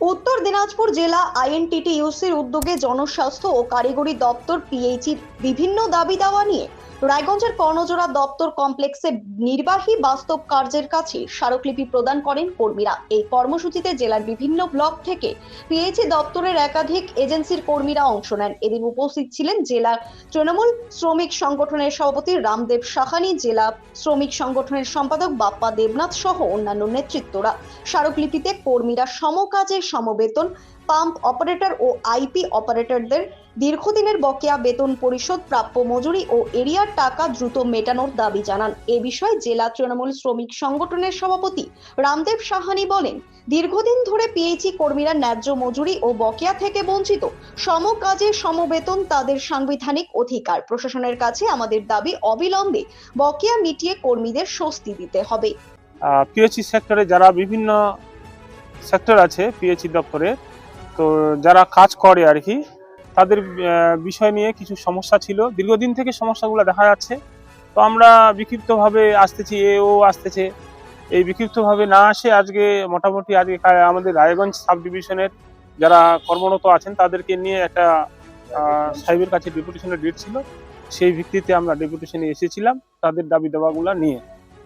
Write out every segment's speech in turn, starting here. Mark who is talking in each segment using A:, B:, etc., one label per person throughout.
A: উত্তর দিনাজপুর জেলা আইএনটিটিইউসির উদ্যোগে জনস্বাস্থ্য ও কারিগরি দপ্তর পিএইচির বিভিন্ন দাবি দাওয়া নিয়ে রায়গঞ্জের কর্ণজোড়া দপ্তর কমপ্লেক্সে নির্বাহী বাস্তব কার্যের কাছে স্মারকলিপি প্রদান করেন কর্মীরা। এই কর্মসূচিতে জেলার বিভিন্ন ব্লক থেকে পিএইচি দপ্তরের একাধিক এজেন্সির কর্মীরা অংশ নেন। এদিন উপস্থিত ছিলেন জেলা তৃণমূল শ্রমিক সংগঠনের সভাপতি রামদেব সাহানি, জেলা শ্রমিক সংগঠনের সম্পাদক বাপ্পা দেবনাথ সহ অন্যান্য নেতৃত্বরা। স্মারকলিপিতে কর্মীরা সমকাজে সমবেতন, পাম্প অপারেটর ও আইপি অপারেটরদের দীর্ঘদিনের বকেয়া বেতন পরিশোধ, প্রাপ্য মজুরি ও এরিয়ার টাকা দ্রুত মেটানোর দাবি জানান। এ বিষয়ে জেলা তৃণমূল শ্রমিক সংগঠনের সভাপতি রামদেব সাহানি বলেন, দীর্ঘদিন ধরে পিএইচি কর্মীরা ন্যায্য মজুরি ও বকেয়া থেকে বঞ্চিত। সমকাজে সমবেতন তাদের সাংবিধানিক অধিকার। প্রশাসনের কাছে আমাদের দাবি অবিলম্বে বকেয়া মিটিয়ে কর্মীদের স্বস্তি দিতে হবে।
B: পিএইচি সেক্টরে যারা বিভিন্ন সেক্টর আছে পিএইচি দপ্তরে। তো যারা কাজ করে আর কি, তাদের বিষয় নিয়ে কিছু সমস্যা ছিল। দীর্ঘদিন থেকে সমস্যাগুলো দেখা যাচ্ছে। তো আমরা বিক্ষিপ্তভাবে আসতেছি, এও আসতেছে। এই বিক্ষিপ্তভাবে না আসে আজকে মোটামুটি আজকে আমাদের রায়গঞ্জ সাব ডিভিশনের যারা কর্মরত আছেন, তাদেরকে নিয়ে একটা সাহেবের কাছে ডেপুটেশনের ডেট ছিল। সেই ভিত্তিতে আমরা ডেপুটেশনে এসেছিলাম তাদের দাবি দাবাগুলো নিয়ে।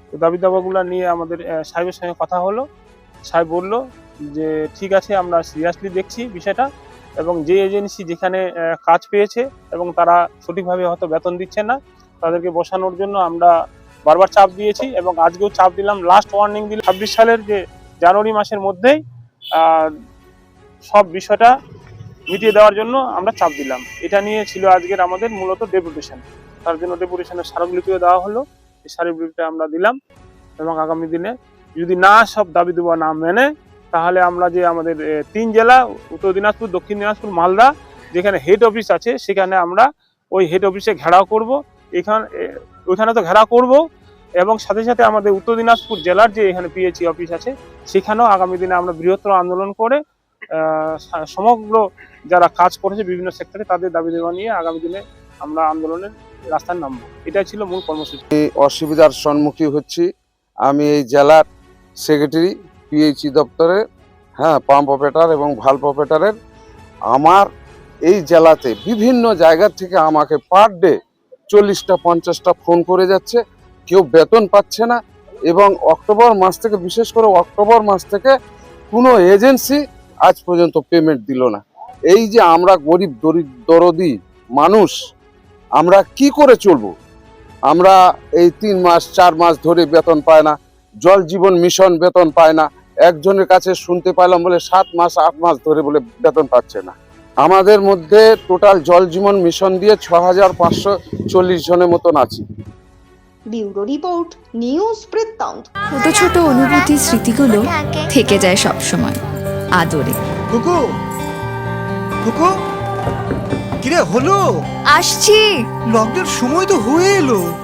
B: তো দাবি দাবাগুলো নিয়ে আমাদের সাহেবের সঙ্গে কথা হলো। সাহেব বলল যে ঠিক আছে, আমরা সিরিয়াসলি দেখছি বিষয়টা এবং যে এজেন্সি যেখানে কাজ পেয়েছে এবং তারা সঠিকভাবে হয়তো বেতন দিচ্ছে না, তাদেরকে বসানোর জন্য আমরা বারবার চাপ দিয়েছি এবং আজকেও চাপ দিলাম। লাস্ট ওয়ার্নিং দিলাম। ছাব্বিশ সালের যে জানুয়ারি মাসের মধ্যেই সব বিষয়টা মিটিয়ে দেওয়ার জন্য আমরা চাপ দিলাম। এটা নিয়ে ছিল আজকের আমাদের মূলত ডেপুটেশন তার জন্য ডেপুটেশনের স্মারকলিপিও দেওয়া হলো। এই স্মারকলিপিটা আমরা দিলাম এবং আগামী দিনে যদি না সব দাবি দেওয়া না মেনে তাহলে আমরা যে আমাদের তিন জেলা, উত্তর দিনাজপুর, দক্ষিণ দিনাজপুর, মালদা, যেখানে হেড অফিস আছে, সেখানে আমরা ওই হেড অফিসে ঘেরাও করব। এখানে ওইখানে তো ঘেরাও করব। এবং সাথে সাথে আমাদের উত্তর দিনাজপুর জেলার যে এখানে পিএইচি অফিস আছে, সেখানেও আগামী দিনে আমরা বৃহত্তর আন্দোলন করে সমগ্র যারা কাজ করেছে বিভিন্ন সেক্টরে তাদের দাবি দেওয়া নিয়ে আগামী দিনে আমরা আন্দোলনের রাস্তায় নামবো। এটাই ছিল মূল কর্মসূচি।
C: অসুবিধার সম্মুখীন হচ্ছি। আমি এই জেলার সেক্রেটারি পিএইচি দপ্তরে হ্যাঁ পাম্প অপারেটর এবং ভাল্প অপারেটরের আমার এই জেলাতে বিভিন্ন জায়গা থেকে আমাকে পার ডে চল্লিশটা, পঞ্চাশটা ফোন করে যাচ্ছে। কেউ বেতন পাচ্ছে না এবং অক্টোবর মাস থেকে, বিশেষ করে অক্টোবর মাস থেকে কোনো এজেন্সি আজ পর্যন্ত পেমেন্ট দিল না। এই যে আমরা গরিব দরদি মানুষ, আমরা কি করে চলবো? আমরা এই তিন মাস, চার মাস ধরে বেতন পায় না, জল জীবন মিশন বেতন পায় না একজনের কাছে শুনতে পাইলাম বলে সাত মাস আট মাস ধরে বলে বেতন পাচ্ছে না। আমাদের মধ্যে টোটাল জল জীবন মিশন দিয়ে ছ হাজার পাঁচশো চল্লিশ জনের মতন আছি।
A: ব্যুরো রিপোর্ট নিউজ বৃত্তান্ত।
D: ছোট ছোট অনুভূতি স্মৃতিগুলো থেকে যায় সব সময় আদরে।
E: কুকু! কুকু! কিরে হলো?
D: আসছি।
E: লকডাউন সময় তো হয়ে এলো।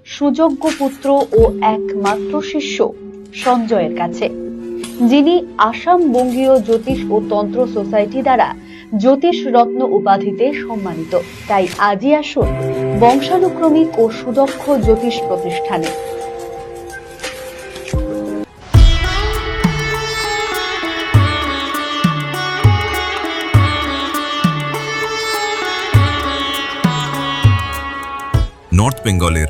F: সুযোগ্য পুত্র ও একমাত্র শিষ্য সঞ্জয়ের কাছে, যিনি আসাম বঙ্গীয় জ্যোতিষ ও তন্ত্র সোসাইটি দ্বারা জ্যোতিষ রত্ন উপাধিতে সম্মানিত। তাই আজই আসুন বংশানুক্রমিক ও সুদক্ষ জ্যোতিষ প্রতিষ্ঠানে।
G: নর্থ বেঙ্গলের